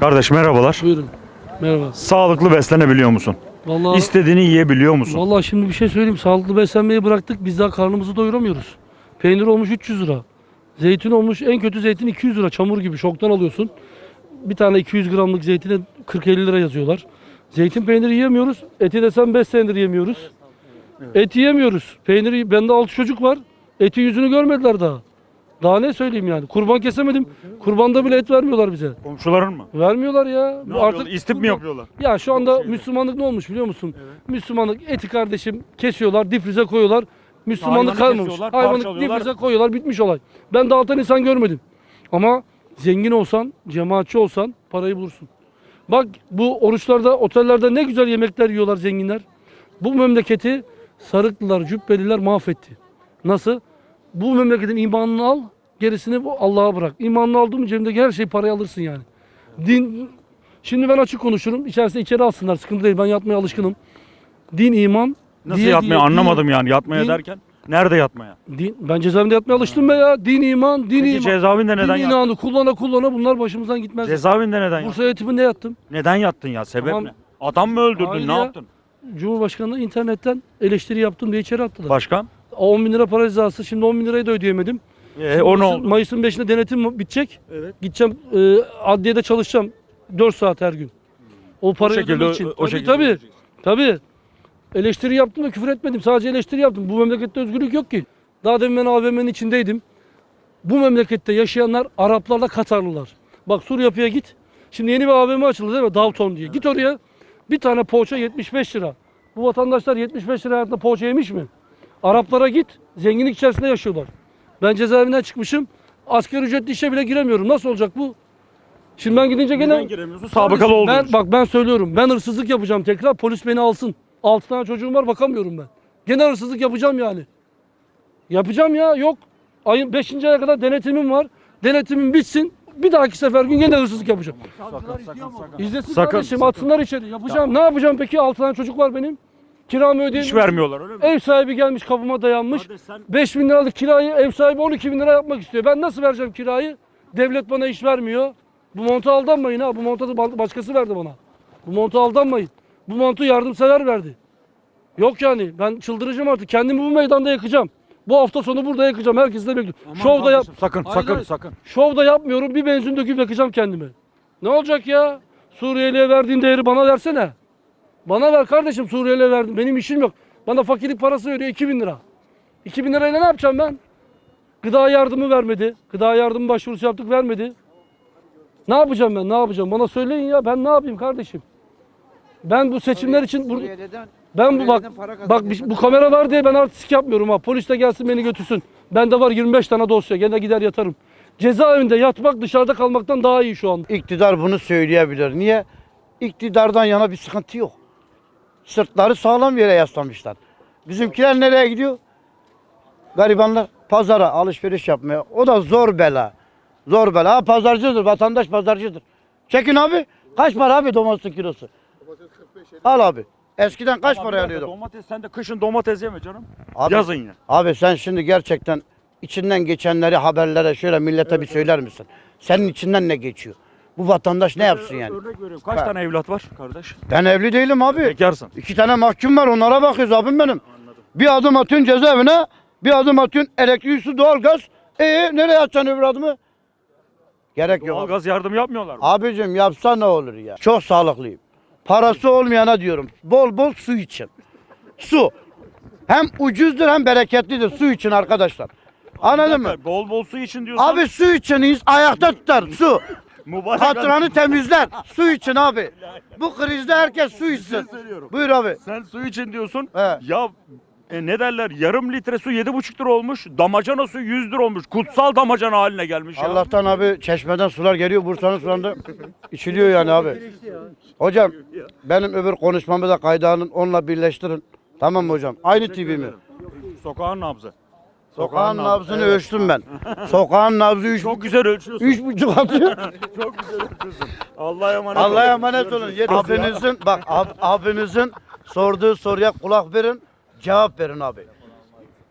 Kardeş merhabalar. Buyurun. Merhaba. Sağlıklı beslenebiliyor musun? Vallahi İstediğini yiyebiliyor musun? vallahi şimdi bir şey söyleyeyim. Sağlıklı beslenmeyi bıraktık. Biz daha karnımızı doyuramıyoruz. Peynir olmuş 300 lira. Zeytin olmuş en kötü zeytin 200 lira. Çamur gibi şoktan alıyorsun. Bir tane 200 gramlık zeytine 40-50 lira yazıyorlar. Zeytin peyniri yiyemiyoruz. Eti desem 5 senedir yemiyoruz. Et yiyemiyoruz. Peyniri bende 6 çocuk var. Eti yüzünü görmediler daha. Daha ne söyleyeyim yani? Kurban kesemedim. Kurbanda bile et vermiyorlar bize. Komşuların mı? Vermiyorlar ya. Ne yapıyorlar? İstip mi yapıyorlar? Ya şu anda Müslümanlık ne olmuş biliyor musun? Müslümanlık eti kardeşim kesiyorlar, difrize koyuyorlar. Müslümanlık Hayvanı kalmamış. kesiyorlar, Hayvanı parçalıyorlar. difrize koyuyorlar, bitmiş olay. Ben dağıtan insan görmedim. Ama zengin olsan, cemaatçi olsan parayı bulursun. Bak bu oruçlarda, otellerde ne güzel yemekler yiyorlar zenginler. Bu memleketi sarıklılar, cübbeliler mahvetti. Nasıl? Bu memleketin imanını al, gerisini bu Allah'a bırak. İmanını aldın mı cebindeki her şeyi paraya alırsın yani. Din, şimdi ben açık konuşurum. İçerisinde içeri alsınlar. Sıkıntı değil. Ben yatmaya alışkınım. Din, iman. Nasıl diye- yatmaya diye- anlamadım yani yatmaya din- derken. Nerede yatmaya? Din, ben cezaevinde yatmaya alıştım be ya. Din, iman, din, Peki iman. cezaevinde neden din yattın? inanı kullana kullana bunlar başımızdan gitmez. Cezaevinde neden yattın? Bursa yönetiminde yattım. Neden yattın ya? Sebep Tamam. ne? Adam mı öldürdün? Hayır ne ya. yaptın? Cumhurbaşkanı'na internetten eleştiri yaptım diye içeri attılar. Başkan? 10 bin lira para cezası. Şimdi 10 bin lirayı da ödeyemedim. E, Şimdi o ne Mayıs'ın- oldu? Mayıs'ın 5'inde denetim bitecek. Evet. Gideceğim e, adliyede çalışacağım. 4 saat her gün. O parayı şekilde- ödemek için. o tabii, şekilde tabii. ödeyeceksin. Tabii. Eleştiri yaptım da küfür etmedim. Sadece eleştiri yaptım. Bu memlekette özgürlük yok ki. Daha demin ben AVM'nin içindeydim. Bu memlekette yaşayanlar Araplarla Katarlılar. Bak Sur yapıya git. Şimdi yeni bir AVM açıldı değil mi? Dalton diye. Git oraya. Bir tane poğaça 75 lira. Bu vatandaşlar 75 lira hayatında poğaça yemiş mi? Araplara git. Zenginlik içerisinde yaşıyorlar. Ben cezaevinden çıkmışım. Asgari ücretli işe bile giremiyorum. Nasıl olacak bu? Şimdi ben gidince gene... Neden giremiyorsun? Sabıkalı olduğun Ben, için. bak ben söylüyorum. Ben hırsızlık yapacağım tekrar. Polis beni alsın. 6 tane çocuğum var bakamıyorum ben. Gene hırsızlık yapacağım yani. Yapacağım ya. Yok. Ayın 5. aya kadar denetimim var. Denetimim bitsin. Bir dahaki sefer gün gene hırsızlık yapacağım. İzlesin Sakın, kardeşim sakın. atsınlar içeri. Yapacağım. Ne yapacağım peki? 6 tane çocuk var benim. Kiramı İş ödeyemiyorum. vermiyorlar öyle mi? Ev sahibi gelmiş kapıma dayanmış. Kardeş sen 5 bin liralık kirayı ev sahibi 12 bin lira yapmak istiyor. Ben nasıl vereceğim kirayı? Devlet bana iş vermiyor. Bu monta aldanmayın ha. Bu monta da ba- başkası verdi bana. Bu monta aldanmayın. Bu montu yardımsever verdi. Yok yani ben çıldıracağım artık. Kendimi bu meydanda yakacağım. Bu hafta sonu burada yakacağım. Herkes de bekliyor. Şovda yap. kardeşim, sakın Hayır, sakın hayır. sakın. Şovda yapmıyorum. Bir benzin döküp yakacağım kendimi. Ne olacak ya? Suriyeli'ye verdiğin değeri bana versene. Bana ver kardeşim Suriyeli'ye verdim. Benim işim yok. Bana fakirlik parası veriyor 2000 lira. 2000 lirayla ne yapacağım ben? Gıda yardımı vermedi. Gıda yardımı başvurusu yaptık vermedi. Ne yapacağım ben? Ne yapacağım? Bana söyleyin ya. Ben ne yapayım kardeşim? Ben bu seçimler için Suriye'den- ben bu bak bak bir- bu kamera var diye ben artistik yapmıyorum ha. Polis de gelsin beni götürsün. Bende var 25 tane dosya. Gene gider yatarım. Cezaevinde yatmak dışarıda kalmaktan daha iyi şu an. İktidar bunu söyleyebilir. Niye? İktidardan yana bir sıkıntı yok. Sırtları sağlam yere yaslamışlar. Bizimkiler nereye gidiyor? Garibanlar pazara alışveriş yapmaya. O da zor bela. Zor bela. Ha, pazarcıdır. Vatandaş pazarcıdır. Çekin abi. Kaç para abi domatesin kilosu? Al abi. Eskiden kaç Ama para bir dakika, alıyorduk? Domates sen de kışın domates yeme canım. Abi- Yazın ya. Abi sen şimdi gerçekten içinden geçenleri haberlere şöyle millete bir söyler misin? Senin içinden ne geçiyor? Bu vatandaş ne yapsın yani? Örnek veriyorum. Kaç tane evlat var kardeş? Ben evli değilim abi. Bekarsın. İki tane mahkum var onlara bakıyoruz abim benim. Bir adım atıyorsun cezaevine, bir adım atıyorsun elektrik, su, doğalgaz. Ee nereye atacaksın öbür adımı? Gerek yok. abi. Doğalgaz yardım yapmıyorlar mı? Abicim yapsa ne olur ya? Çok sağlıklıyım. Parası olmayana diyorum. Bol bol su için. Su. Hem ucuzdur hem bereketlidir su için arkadaşlar. Anladın mı? Bol bol su için diyorsan. Abi su için ins- ayakta tutar su. Mübarek Katranı temizler. Su için abi. Bu krizde herkes su içsin. söylüyorum. Buyur abi. Sen su için diyorsun. He. Ya e, ne derler? Yarım litre su 7,5 lira olmuş. Damacana su 100 lira olmuş. Kutsal damacana haline gelmiş ya. Allah'tan abi çeşmeden sular geliyor. Bursa'nın sularında içiliyor yani abi. Hocam benim öbür konuşmamı da kayda alın. Onunla birleştirin. Tamam mı hocam? Aynı TV mi? Sokağın nabzı. Sokağın nabzını ölçtüm ben. Sokağın nabzı üç, Çok güzel ölçüyorsun. üç buçuk atıyor. Çok güzel ölçüyorsun. Allah'a emanet Allah'a olun. emanet olun. Abinizin bak ab, abinizin sorduğu soruya kulak verin. Cevap verin abi.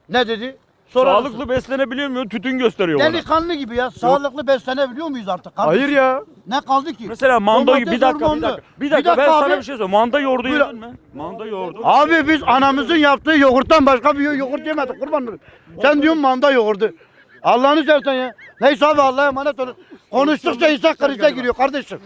Ne dedi? Sorar Sağlıklı beslenebiliyor muyum? Tütün gösteriyor bana. Delikanlı gibi ya. Sağlıklı beslenebiliyor muyuz artık? kardeşim? Hayır ya. Ne kaldı ki? Mesela manda Domates bir dakika, bir dakika. Bir dakika, ben abi. sana bir şey söyleyeyim. Manda yoğurdu Buyur. yedin mi? Manda yoğurdu. Abi biz anamızın yaptığı yoğurttan başka bir yoğurt yemedik kurban olayım. Sen diyorsun manda yoğurdu. Allah'ını seversen ya. Neyse abi Allah'a emanet olun. Konuştukça insan krize giriyor kardeşim.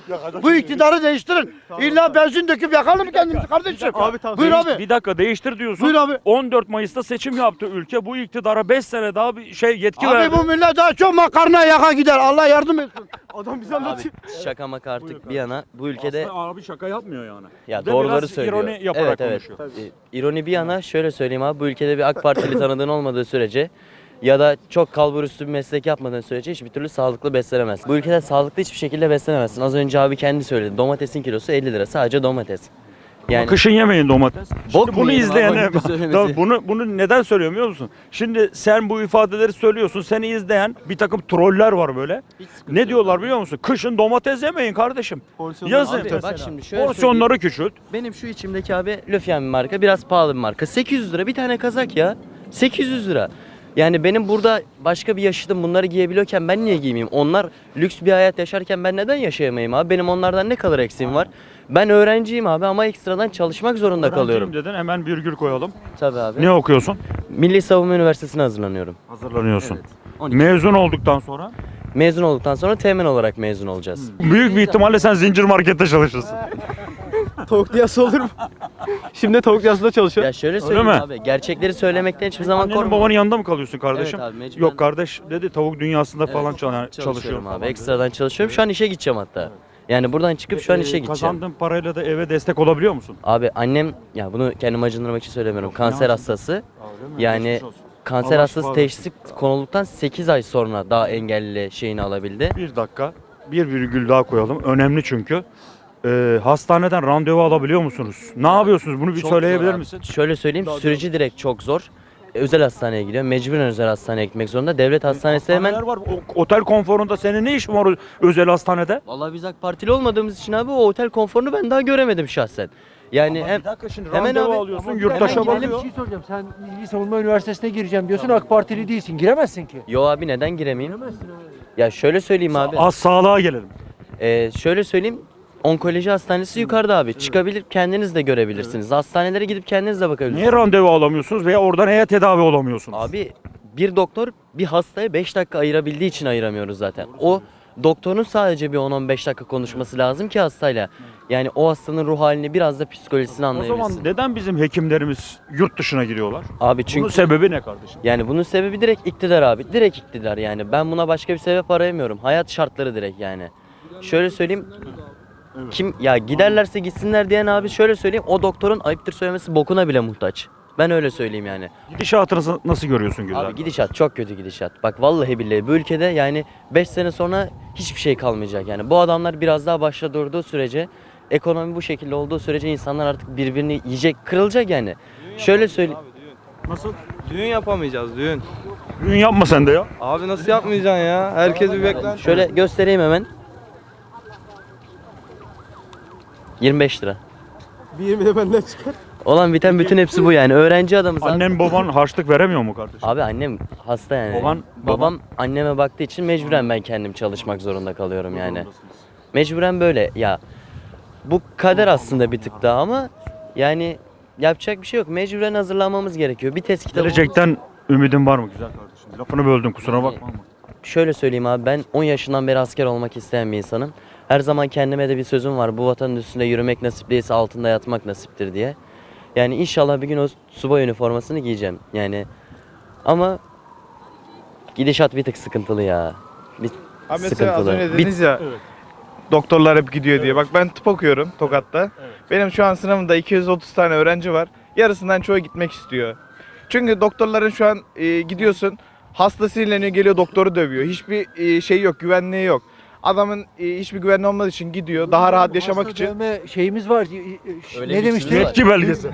Bu iktidarı değiştirin. İlla benzin döküp yakalım mı kendimizi kardeşim? Abi tamam. Buyur abi. Bir dakika değiştir diyorsun. Buyur abi. 14 Mayıs'ta seçim yaptı ülke. Bu iktidara 5 sene daha bir şey yetki Abi verdi. bu millet daha çok makarna yaka gider. Allah yardım etsin. Adam bize Abi anlatıyor. şaka maka artık bir yana bu ülkede Aslında abi şaka yapmıyor yani. ya Bir de doğruları biraz söylüyor. ironi yaparak evet evet. konuşuyor. E, ironi bir yana şöyle söyleyeyim abi bu ülkede bir AK Partili tanıdığın olmadığı sürece ya da çok kalbur üstü bir meslek yapmadığın sürece hiçbir türlü sağlıklı beslenemezsin. Bu ülkede sağlıklı hiçbir şekilde beslenemezsin. Az önce abi kendi söyledi. Domatesin kilosu 50 lira. Sadece domates. Yani Kışın yemeyin domates. Bok bunu izleyene abi? Tabii bunu bunu neden söylüyorum biliyor musun? Şimdi sen bu ifadeleri söylüyorsun. Seni izleyen bir takım troller var böyle. Ne diyorlar biliyor musun? Kışın domates yemeyin kardeşim. Yazın. Abi bak şimdi şöyle söyleyeyim. Porsiyonları küçült. Benim şu içimdeki abi Löfyen bir marka. Biraz pahalı bir marka. 800 lira bir tane kazak ya. 800 lira. Yani benim burada başka bir yaşıtım bunları giyebiliyorken ben niye giymeyeyim? Onlar lüks bir hayat yaşarken ben neden yaşayamayayım abi? Benim onlardan ne kadar eksiğim var? Ben öğrenciyim abi ama ekstradan çalışmak zorunda kalıyorum. Öğrenciyim dedin hemen virgül koyalım. Tabii abi. Ne okuyorsun? Milli Savunma Üniversitesi'ne hazırlanıyorum. Hazırlanıyorsun. Evet. 12. Mezun olduktan sonra Mezun olduktan sonra temin olarak mezun olacağız. büyük bir ihtimalle sen zincir markette çalışırsın. Tavuk diyası olur mu? Şimdi tavuk diyasında çalışıyor. Ya şöyle söyleyeyim mi? abi. Gerçekleri söylemekten hiçbir zaman Annenin korkma. babanın yanında mı kalıyorsun kardeşim? Evet abi, mecburen- Yok kardeş dedi tavuk dünyasında Evet, falan çal- Çalışıyorum çalışıyorum abi. falan. Ekstradan çalışıyorum. Şu an işe gideceğim hatta. Yani buradan çıkıp şu an Ee, işe gideceğim. Kazandığın parayla da eve destek olabiliyor musun? Abi annem ya bunu kendimi acındırmak için söylemiyorum. Kanser hastası. Yani kanser Allah hastası şifa teşhisi konulduktan 8 ay sonra daha engelli şeyini alabildi. Bir dakika. Bir virgül daha koyalım. Önemli çünkü. Ee, hastaneden randevu alabiliyor musunuz? Ne yapıyorsunuz? Bunu bir Çok söyleyebilir abi. misin? Şöyle söyleyeyim süreci direkt çok zor. Özel hastaneye gidiyor. Mecburen özel hastaneye gitmek zorunda. Devlet hastanesi hemen Hastaneler var. O- otel konforunda senin ne işin var o özel hastanede? Vallahi biz AK Partili olmadığımız için abi o otel konforunu ben daha göremedim şahsen. Yani hem dakika şimdi hemen randevu abi- alıyorsun Ama yurttaşa hemen gidelim. bakıyor. Bir şey soracağım. Sen Milli Savunma Üniversitesi'ne gireceğim diyorsun. AK Partili değilsin. Giremezsin ki. yo abi neden giremeyeyim? Ya şöyle söyleyeyim abi. Az sağlığa gelelim. Ee, şöyle söyleyeyim. Onkoloji hastanesi yukarıda abi. Çıkabilir kendiniz de görebilirsiniz. Hastanelere gidip kendiniz de bakabilirsiniz. Niye randevu alamıyorsunuz veya orada neye tedavi olamıyorsunuz? Abi bir doktor bir hastaya 5 dakika ayırabildiği için ayıramıyoruz zaten. O doktorun sadece bir 10-15 dakika konuşması lazım ki hastayla. Yani o hastanın ruh halini biraz da psikolojisini o zaman neden bizim hekimlerimiz yurt dışına gidiyorlar? Abi Bunun çünkü sebebi ne kardeşim? yani bunun sebebi direkt iktidar abi. Direkt iktidar yani. Ben buna başka bir sebep arayamıyorum. Hayat şartları direkt yani. Şöyle söyleyeyim. Kim ya giderlerse gitsinler diyen abi şöyle söyleyeyim. O doktorun ayıptır söylemesi bokuna bile muhtaç. Ben öyle söyleyeyim yani. Gidişatını nasıl- nasıl görüyorsun Güzel? Abi gidişat çok kötü gidişat. Bak vallahi billahi bu ülkede yani 5 sene sonra hiçbir şey kalmayacak yani. Bu adamlar biraz daha başta durduğu sürece ekonomi bu şekilde olduğu sürece insanlar artık birbirini yiyecek, kırılacak yani. Şöyle söyle Nasıl? Düğün yapamayacağız düğün. Düğün yapma sen de ya. Abi nasıl yapmayacaksın ya? Herkes bir beklenti. şöyle göstereyim hemen. 25 lira. Bir 20 de benden çıkar. Olan biten bütün hepsi bu yani. Öğrenci adamız abi. Annen baban harçlık veremiyor mu kardeşim? Abi annem hasta yani. Baban- babam anneme baktığı için mecburen ben kendim çalışmak zorunda kalıyorum yani. Mecburen böyle ya. Bu kader aslında bir tık daha ama yani yapacak bir şey yok. Mecburen hazırlanmamız gerekiyor. Bir test kitabı Gelecekten ümidin var mı güzel kardeşim? Lafını böldüm kusura bakma ama. Şöyle söyleyeyim abi ben 10 yaşından beri asker olmak isteyen bir insanım. Her zaman kendime de bir sözüm var. Bu vatanın üstünde yürümek nasip değilse altında yatmak nasiptir diye. Yani inşallah bir gün o subay üniformasını giyeceğim. Yani ama gidişat bir tık sıkıntılı ya. Bir Abi mesela az sıkıntılı. önce Bir- dediniz ya doktorlar hep gidiyor diye. Bak ben tıp okuyorum Tokat'ta. Benim şu an sınavımda 230 tane öğrenci var. Yarısından çoğu gitmek istiyor. Çünkü doktorların şu an e, gidiyorsun hasta sinirleniyor geliyor doktoru dövüyor. Hiçbir e, şey yok güvenliği yok. Adamın e, hiçbir güvenliği olmadığı için gidiyor daha rahat yaşamak için. Dövme şeyimiz var. Öyle ne lüksümüz demişti? var. Yetki belgesi.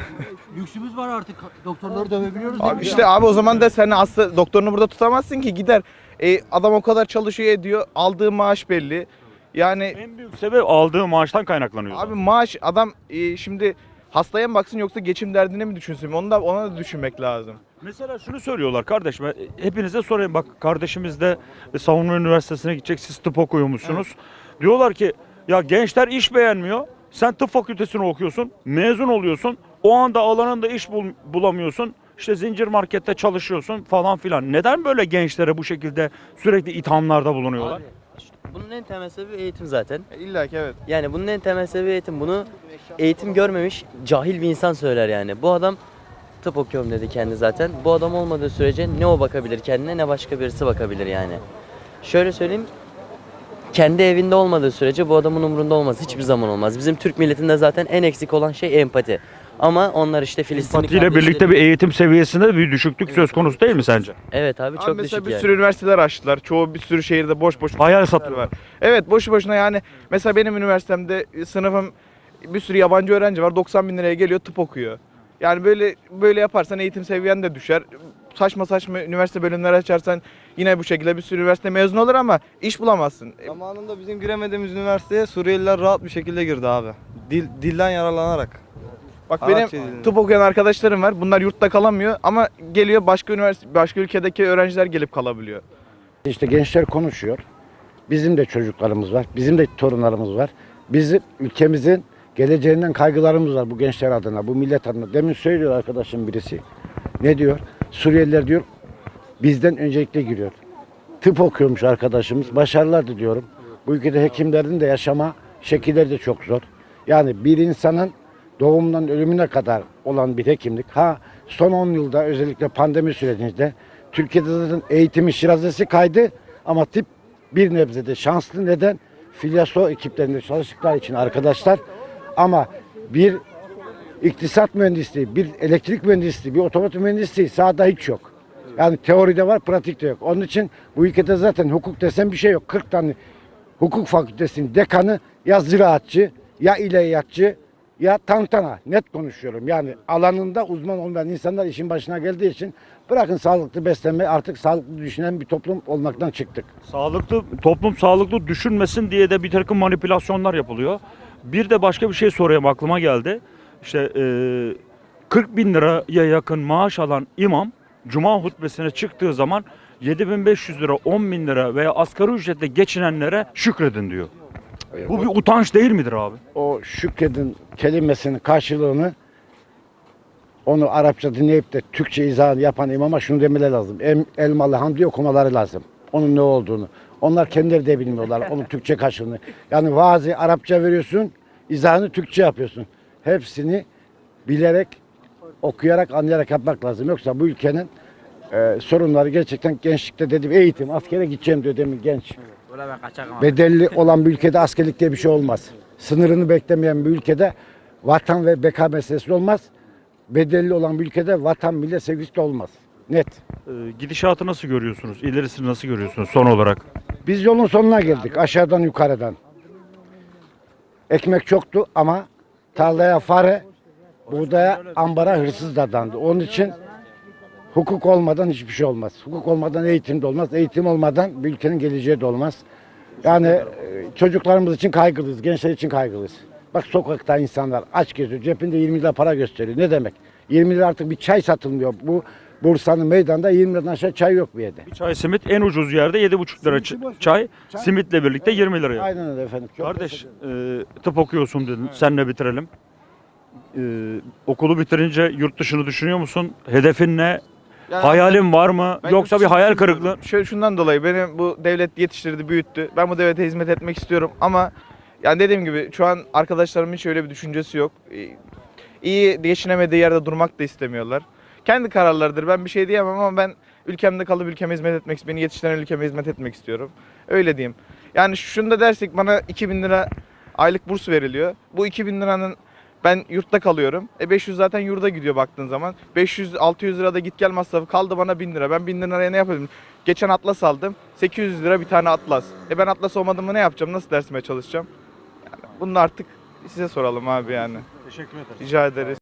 Lüksümüz var artık. Doktorları dövebiliyoruz. Abi demiş işte ya. abi o zaman da sen hasta doktorunu burada tutamazsın ki gider. E, adam o kadar çalışıyor ediyor. Aldığı maaş belli. Yani En büyük sebep aldığı maaştan kaynaklanıyor. Abi maaş adam e, şimdi hastaya mı baksın yoksa geçim derdine mi düşünsün? Onu da ona da düşünmek lazım. Mesela şunu söylüyorlar kardeşim. e, Hepinize sorayım bak kardeşimiz de e, savunma üniversitesine gidecek. Siz tıp okuyormuşsunuz. Diyorlar ki ya gençler iş beğenmiyor. Sen tıp fakültesini okuyorsun. Mezun oluyorsun. O anda alanında iş bul- bulamıyorsun. İşte zincir markette çalışıyorsun falan filan. Neden böyle gençlere bu şekilde sürekli ithamlarda bulunuyorlar? Abi, bunun en temel sebebi eğitim zaten. İlla ki evet. Yani bunun en temel sebebi eğitim. Bunu eğitim görmemiş cahil bir insan söyler yani. Bu adam tıp okuyorum dedi kendi zaten. Bu adam olmadığı sürece ne o bakabilir kendine ne başka birisi bakabilir yani. Şöyle söyleyeyim. Kendi evinde olmadığı sürece bu adamın umurunda olmaz. Hiçbir zaman olmaz. Bizim Türk milletinde zaten en eksik olan şey empati. Ama onlar işte Filistinli Empatiyle birlikte bir eğitim seviyesinde bir düşüklük söz konusu değil mi sence? Evet abi Abi çok mesela düşük bir yani. sürü üniversiteler açtılar. Çoğu bir sürü şehirde boş boş Hayal var. Evet boşu boşuna yani mesela benim üniversitemde sınıfım bir sürü yabancı öğrenci var 90 bin liraya geliyor tıp okuyor. Yani böyle böyle yaparsan eğitim seviyen de düşer. Saçma saçma üniversite bölümleri açarsan yine bu şekilde bir sürü üniversite mezun olur ama iş bulamazsın. Zamanında bizim giremediğimiz üniversiteye Suriyeliler rahat bir şekilde girdi abi. Dil, dilden yararlanarak. Bak Arapça benim dilini. tıp okuyan arkadaşlarım var. Bunlar yurtta kalamıyor ama geliyor başka üniversite başka ülkedeki öğrenciler gelip kalabiliyor. İşte gençler konuşuyor. Bizim de çocuklarımız var. Bizim de torunlarımız var. Bizim ülkemizin geleceğinden kaygılarımız var bu gençler adına, bu millet adına. Demin söylüyor arkadaşım birisi. Ne diyor? Suriyeliler diyor bizden öncelikle giriyor. Tıp okuyormuş arkadaşımız. Başarılar diliyorum. Bu ülkede hekimlerin de yaşama şekilleri de çok zor. Yani bir insanın doğumundan ölümüne kadar olan bir hekimlik. Ha son 10 yılda özellikle pandemi sürecinde Türkiye'de zaten eğitimin şirazesi kaydı ama tıp bir nebzede şanslı. Neden? Filyaso ekiplerinde çalıştıkları için arkadaşlar. Ama bir iktisat mühendisliği, bir elektrik mühendisliği, bir otomotiv mühendisliği sahada hiç yok. Yani teoride var, pratikte yok. Onun için bu ülkede zaten hukuk desen bir şey yok. 40 tane hukuk fakültesinin dekanı ya ziraatçı, ya ilahiyatçı, ya tantana. Net konuşuyorum. Yani alanında uzman olmayan insanlar işin başına geldiği için bırakın sağlıklı beslenme artık sağlıklı düşünen bir toplum olmaktan çıktık. Sağlıklı toplum sağlıklı düşünmesin diye de bir takım manipülasyonlar yapılıyor. Bir de başka bir şey sorayım aklıma geldi. İşte e, 40 bin liraya yakın maaş alan imam cuma hutbesine çıktığı zaman 7500 lira 10 bin lira veya asgari ücretle geçinenlere şükredin diyor. Bu bir utanç değil midir abi? o şükredin kelimesinin karşılığını onu Arapça dinleyip de Türkçe izahını yapan imama şunu demeleri lazım. Em, elmalı hamdi okumaları lazım. Onun ne olduğunu. Onlar kendileri de bilmiyorlar onun Türkçe karşılığını. Yani vaazı Arapça veriyorsun, izahını Türkçe yapıyorsun. Hepsini bilerek, okuyarak, anlayarak yapmak lazım. Yoksa bu ülkenin e, sorunları gerçekten gençlikte dedim eğitim, askere gideceğim diyor demin genç. Bedelli olan bir ülkede askerlik diye bir şey olmaz. Sınırını beklemeyen bir ülkede vatan ve beka meselesi olmaz. Bedelli olan bir ülkede vatan millet sevgisi de olmaz. Net. E, gidişatı nasıl görüyorsunuz? İlerisini nasıl görüyorsunuz son olarak? Biz yolun sonuna geldik aşağıdan yukarıdan. Ekmek çoktu ama tarlaya fare, buğdaya ambara hırsız dadandı. Onun için hukuk olmadan hiçbir şey olmaz. Hukuk olmadan eğitim de olmaz. Eğitim olmadan bir ülkenin geleceği de olmaz. Yani e, çocuklarımız için kaygılıyız, gençler için kaygılıyız. Bak sokakta insanlar aç geziyor, cepinde 20 lira para gösteriyor. Ne demek? 20 lira artık bir çay satılmıyor. Bu Bursa'nın meydanda 20 liradan aşağı çay yok bir yerde. Bir çay simit en ucuz yerde 7,5 lira ç- çay, simitle birlikte 20 liraya. Aynen öyle efendim. Çok Kardeş e, tıp okuyorsun dedin. Senle bitirelim. E, okulu bitirince yurt dışını düşünüyor musun? Hedefin ne? Yani Hayalin var mı? Ben Yoksa bir dışını hayal kırıklığı? Şöyle şundan dolayı beni bu devlet yetiştirdi, büyüttü. Ben bu devlete hizmet etmek istiyorum ama yani dediğim gibi şu an arkadaşlarımın hiç öyle bir düşüncesi yok. İyi geçinemediği yerde durmak da istemiyorlar. Kendi kararlarıdır. Ben bir şey diyemem ama ben ülkemde kalıp ülkeme hizmet etmek, beni yetiştiren ülkeme hizmet etmek istiyorum. Öyle diyeyim. Yani şunu da dersek bana 2000 lira aylık burs veriliyor. Bu 2000 liranın ben yurtta kalıyorum. E 500 zaten yurda gidiyor baktığın zaman. 500-600 lira da git gel masrafı kaldı bana 1000 lira. Ben 1000 liraya ne yapayım? Geçen atlas aldım. 800 lira bir tane atlas. E ben atlas olmadığımı ne yapacağım? Nasıl dersime çalışacağım? Yani bunu artık size soralım abi yani. Teşekkür ederim. Rica ederiz.